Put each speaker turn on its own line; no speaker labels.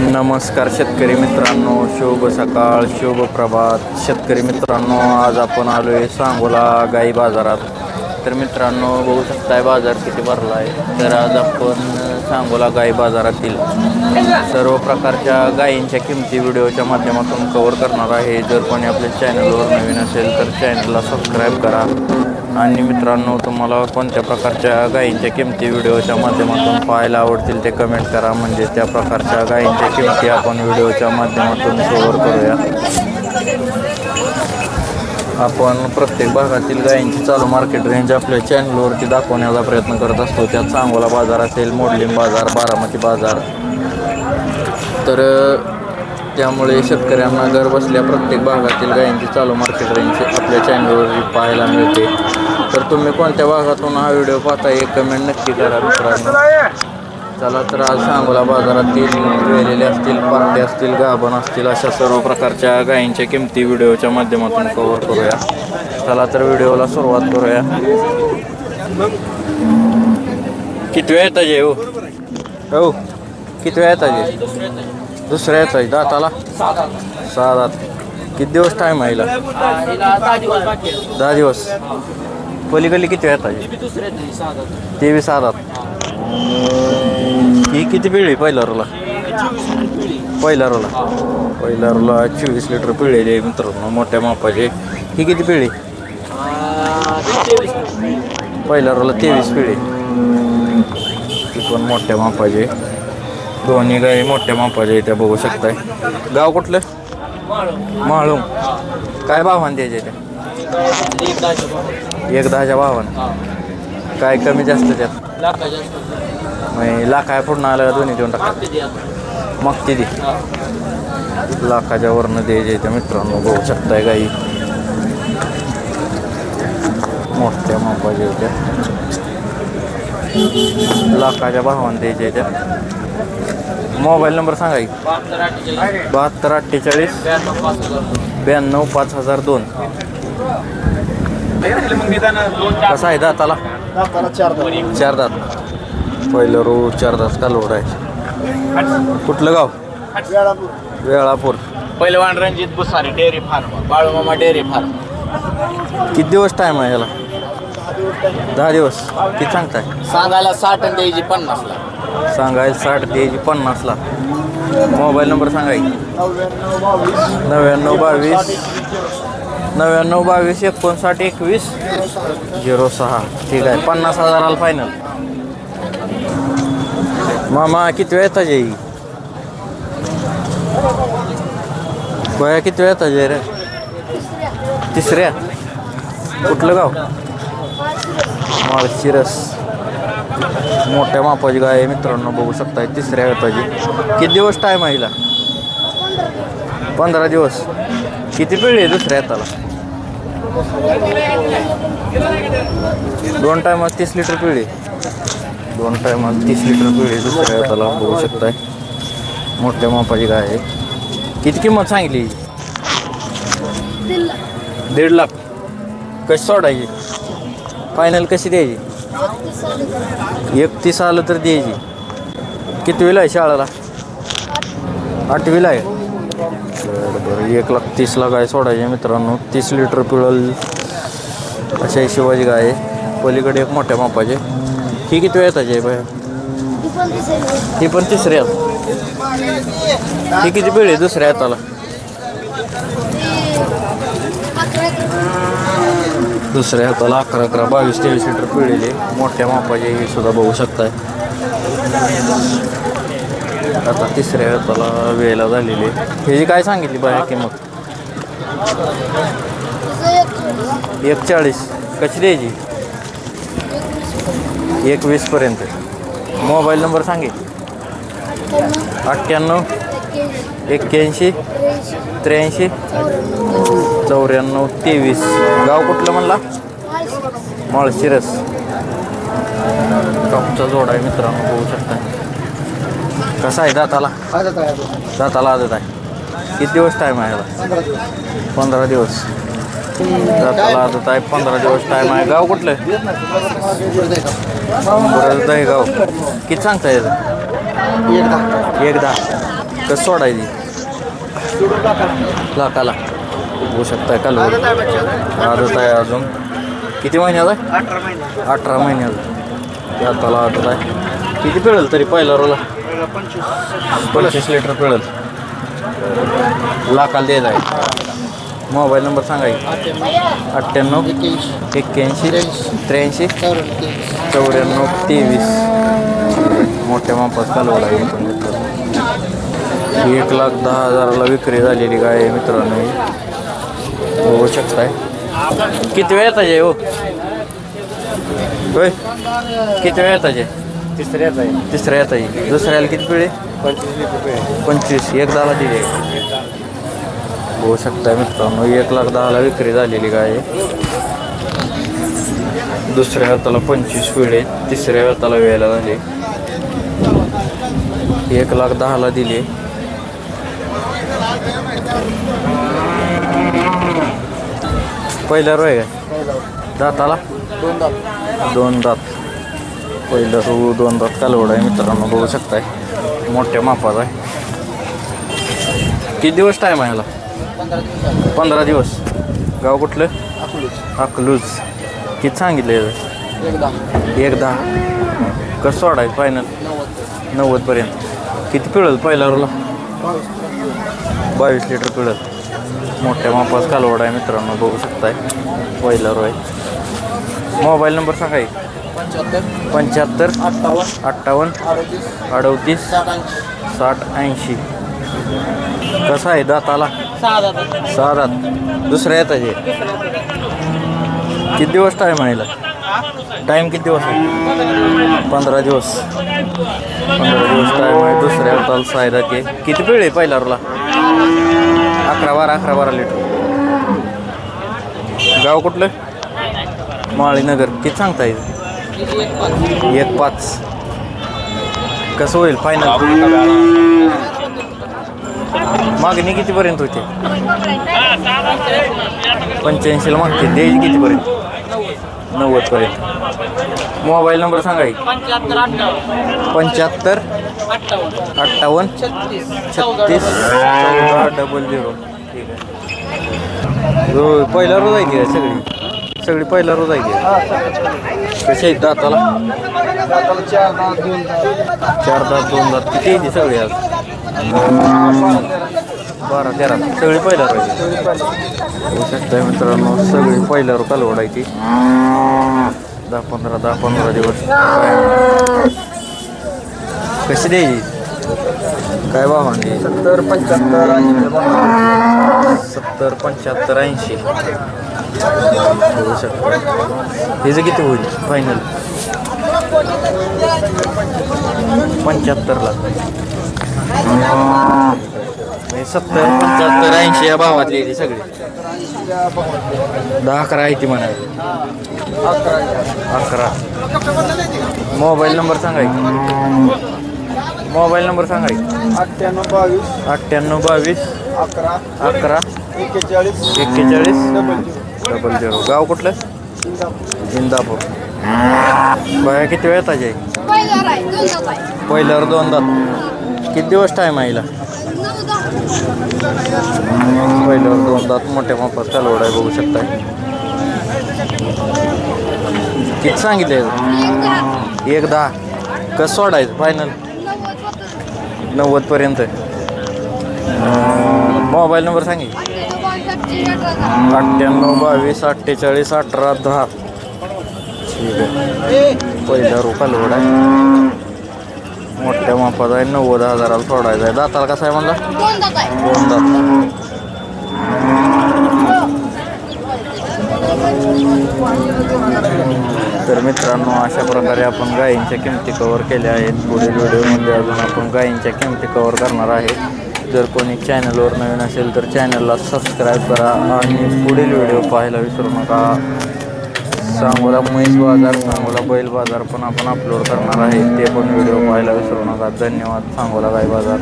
नमस्कार शेतकरी मित्रांनो शुभ सकाळ शुभ प्रभात. शेतकरी मित्रांनो आज आपण आलो आहे सांगोला गाई बाजारात. तर मित्रांनो बघू शकताय बाजार किती भरला आहे तर आज आपण सांगोला गाई बाजारातील सर्व प्रकारच्या गायींच्या किमती व्हिडिओच्या माध्यमातून कवर करणार आहे. जर कोणी आपल्या चॅनलवर नवीन असेल तर चॅनलला सबस्क्राईब करा. आणि मित्रांनो तुम्हाला कोणत्या प्रकारच्या गायींच्या किमती व्हिडिओच्या माध्यमातून पाहायला आवडतील ते कमेंट करा. म्हणजे त्या प्रकारच्या गायींच्या किमती आपण व्हिडिओच्या माध्यमातून कव्हर करूया. आपण प्रत्येक भागातील गायींची चालू मार्केट रेंज आपल्या चॅनलवरती दाखवण्याचा प्रयत्न करत असतो. त्यात सांगोला बाजार असेल मोडलिंग बाजार बारामती बाजार. तर त्यामुळे शेतकऱ्यांना घर बसल्या प्रत्येक भागातील गायींची चालू मार्केट रेंज आपल्या चॅनलवर पाहायला मिळते. तर तुम्ही कोणत्या भागातून हा व्हिडिओ पाहता एक कमेंट नक्की करा मित्रांनो. चला तर आज सांगोला बाजारातील वेलेले असतील पार्टे असतील गाभण असतील अशा सर्व प्रकारच्या गायींच्या किमती व्हिडिओच्या माध्यमातून कव्हर करूया. चला तर व्हिडिओला सुरुवात करूया. किती वेळ येतात जे हो हो किती वेळ येतात दुसऱ्या येत दाताला? सहा दात किती दिवस टाईम आहे दहा दिवस. पलीकडली किती वेळ येतात तेवीस दात ही किती पिळी पहिला रोला पहिला रोला पहिला रोला चोवीस लिटर पिळलेली आहे मित्रांनो मोठ्या मापाचे. ही किती पिळी पहिला रोला तेवीस पिळी ती पण मोठ्या मापाचे दोन्ही गाई मोठ्या मापाचे त्या बघू शकताय. गाव कुठलं? माळूम. काय भावान द्यायचे त्या एक दहाच्या भावान. काय कमी जास्त त्यात? म्हणजे लाखा पूर्ण आलं दोन्ही देऊन टाका. मग ती दे. लाखाच्या वरनं द्यायचे त्या मित्रांनो बघू शकताय गाई. मोठ्या मापाच्या होत्या लाखाच्या भावान द्यायचे त्या मोबाईल नंबर सांगा की. बहात्तर अठ्ठेचाळीस. ब्याण्णव पाच हजार दोन. कसा आहे दाताला चार दात. पहिलं रो चार दात कालवड आहे? कुठलं गाव? Velapur.
पहिलवान Ranjit Busari dairy farm Balumama dairy farm.
किती दिवस टाईम आहे याला दहा दिवस. किती सांगताय?
सांगायला साठ आणि द्यायची पन्नासला
सांगाय साठ द्यायची पन्नासला मोबाईल नंबर सांगा की नव्याण्णव बावीस. नव्याण्णव बावीस एकोणसाठ एकवीस झिरो सहा. ठीक आहे पन्नास हजाराला फायनल मामा किती वेळ येतात येई गोया किती वेळ येतात रे? तिसऱ्या. कुठलं गाव? माळशिरस. मोठ्या मापाची गाय मित्रांनो बघू शकताय तिसऱ्या वेताची किती दिवस टाईम आहे हिला? पंधरा दिवस. किती पिढी आहे दुसऱ्या हाताला दोन टायमात तीस लिटर पिढी दोन टायमात तीस लिटर पिढी दुसऱ्या हाताला बघू शकताय. मोठ्या मापाची गाय आहे. किती किंमत सांगली दीड लाख. कशी सोडायची? फायनल कशी द्यायची? एकतीस आलं तर द्यायची. कितवीला आहे शाळेला? आठवीला आहे. एक लाख तीसला गाय सोडायची मित्रांनो. तीस लिटर पिळल अशा शिवाजी गाय आहे. पलीकडे एक मोठ्या मापाचे ही किती वेळाची आहे बाय? ही पण तिसऱ्या ही किती आहे दुसऱ्या हाताला? दुसऱ्या हाताला अकरा अकरा बावीस तेवीस लिटर पिळलेले मोठ्या मापाचे हे सुद्धा बघू शकताय. आता तिसऱ्या हाताला वेळेला झालेली ह्याची काय सांगितली बाहेर किंमत एक चाळीस कशी द्यायची? एकवीसपर्यंत मोबाईल नंबर सांगे. अठ्ठ्याण्णव. एक्क्याऐंशी. त्र्याऐंशी. चौऱ्याण्णव. तेवीस. गाव कुठलं म्हणला? माळशिरस. टॉपचा जोडा आहे मित्रांनो बघू शकता. कसा आहे दाताला? दाताला आदत आहे. किती दिवस टाईम आहे याला? पंधरा दिवस. दाताला आदत आहे पंधरा दिवस टाईम आहे. गाव कुठलं परत गाव किती सांगता येतं
एकदा.
एकदा. कसं सोडायची? लाखाला. होऊ शकताय कालवड आदत आहे अजून. किती महिन्याचा आहे
अठरा महिने.
अठरा महिन्याचा दाताला आदत आहे. किती पिळेल तरी पहिल्या रोला?
पंचवीस
लिटर पिळेल. लाखाला द्यायचा आहे. मोबाईल नंबर सांगायचे अठ्ठ्याण्णव
एक्क्याऐंशी
त्र्याऐंशी
चौऱ्याण्णव
तेवीस. मोठ्या मापात कालवड आहे एक लाख दहा हजाराला विक्री झालेली गाय आहे मित्रांनो होऊ बघू शकताय. किती वेळ येताचे हो? होय. किती वेळ येताचे
तिसऱ्याच आहे
तिसऱ्या दुसऱ्याला किती पिळे?
पंचवीस लिटर रुपये
पंचवीस. एक दहाला दिले बघू शकताय मित्रांनो. एक लाख दहाला विक्री झालेली गाय आहे. दुसऱ्या हाताला पंचवीस पिळे. तिसऱ्या हाताला वेळेला झाले. एक लाख दहाला दिले. पहिला रोय काय? दाताला?
दोन दात.
दोन दात. पहिलं रू दोन दात कालवड आहे मित्रांनो बघू शकताय. मोठ्या मापाचा आहे. किती दिवस टाईम आहे ह्याला
पंधरा दिवस.
गाव कुठलं?
अकलूज.
अकलूज किती सांगितलं
एकदा.
एक दहा कसं सोडायचं फायनल
नव्वद
नव्वदपर्यंत किती पिळल पहिल्या रूला
बावीस
लिटर पिळल. मोठ्या मापास कालवड आहे मित्रांनो बघू शकताय. पहिला रो आहे मोबाईल नंबर सांगाय
पंच्याहत्तर
पंच्याहत्तर
अठ्ठावन्न
अठ्ठावन्न
अडतीस
अडतीस
साठ ऐंशी.
साठ ऐंशी. कसं आहे दाताला?
सहा दात.
सहा दात. दुसऱ्या येताचे? किती दिवस टाईम आहे टाईम किती दिवस आहे? पंधरा दिवस. पंधरा दिवस टाईम आहे दुसऱ्या हाताला सहा दाते किती पिळ आहे पहिल्या रोला अकरा बारा अकरा बारा लिटर गाव कुठलं? माळीनगर. किती सांगता येईल
एक पाच.
कसं होईल? फायनल मागणी कितीपर्यंत होते? पंच्याऐंशीला मागते. द्यायची कितीपर्यंत? नव्वदपर्यंत. मोबाईल नंबर सांगा
पंच्याहत्तर अठ्ठावन्न छत्तीस चौदा
डबल झिरो. ठीक आहे. पहिला रोज आहे की सगळी? सगळी पहिला रोज आहे की? कशी आहेत दाताला?
चार दात दोन दात.
चार दात दोन दात किती येते सगळी आज? बारा तेरा. सगळी पहिला पाहिजे होऊ शकताय मित्रांनो सगळी पहिला रो कालवडायची दहा पंधरा दहा पंधरा दिवस. कशी द्यायची? काय भावांडी
सत्तर पंच्याहत्तर ऐंशी.
सत्तर पंच्याहत्तर ऐंशी. होऊ शकतं हिचं किती होईल? फायनल पंच्याहत्तरला. हे सत्तर. पंच्याहत्तर ऐंशी या भावातली आहे ती सगळी. दहा अकरा आहे ती म्हणाली. अकरा. मोबाईल नंबर सांगायची मोबाईल नंबर सांगायची
अठ्ठ्याण्णव बावीस.
अठ्ठ्याण्णव बावीस.
अकरा.
अकरा.
एक्केचाळीस
एक्केचाळीस
डबल झिरो
गाव कुठलं?
इंदापूर.
इंदापूर बाया किती वेळ ताजे पहिल्यावर दोन दात किती दिवस टाईम
दहा
पहिल्यावर दोन दात मोठ्या मापात कालवड आहे बघू शकताय. किती सांगितले
एक दहा.
कसं सोडायचं? फायनल नव्वदपर्यंत मोबाईल नंबर सांगितलं.
अठ्ठ्याण्णव बावीस अठ्ठेचाळीस अठरा दहा.
ठीक आहे. पहिला रो कालवड आहे. मोठ्या मापाचा आहे. नव्वद हजाराला सोडायचा आहे. दाताला कसा आहे म्हणला?
दोन दात.
तर मित्रांनो अशा प्रकारे आपण गायींच्या किमती कवर केल्या आहेत. पुढील व्हिडिओमध्ये अजून आपण गायींच्या किमती कवर करणार आहे. जर कोणी चॅनलवर नवीन असेल तर चॅनलला सबस्क्राईब करा आणि पुढील व्हिडिओ पाहायला विसरू नका. सांगोला म्हैस बाजार सांगोला बैल बाजार पण आपण अपलोड करणार आहे. ते पण व्हिडिओ पाहायला विसरू नका. धन्यवाद सांगोला गाय बाजार.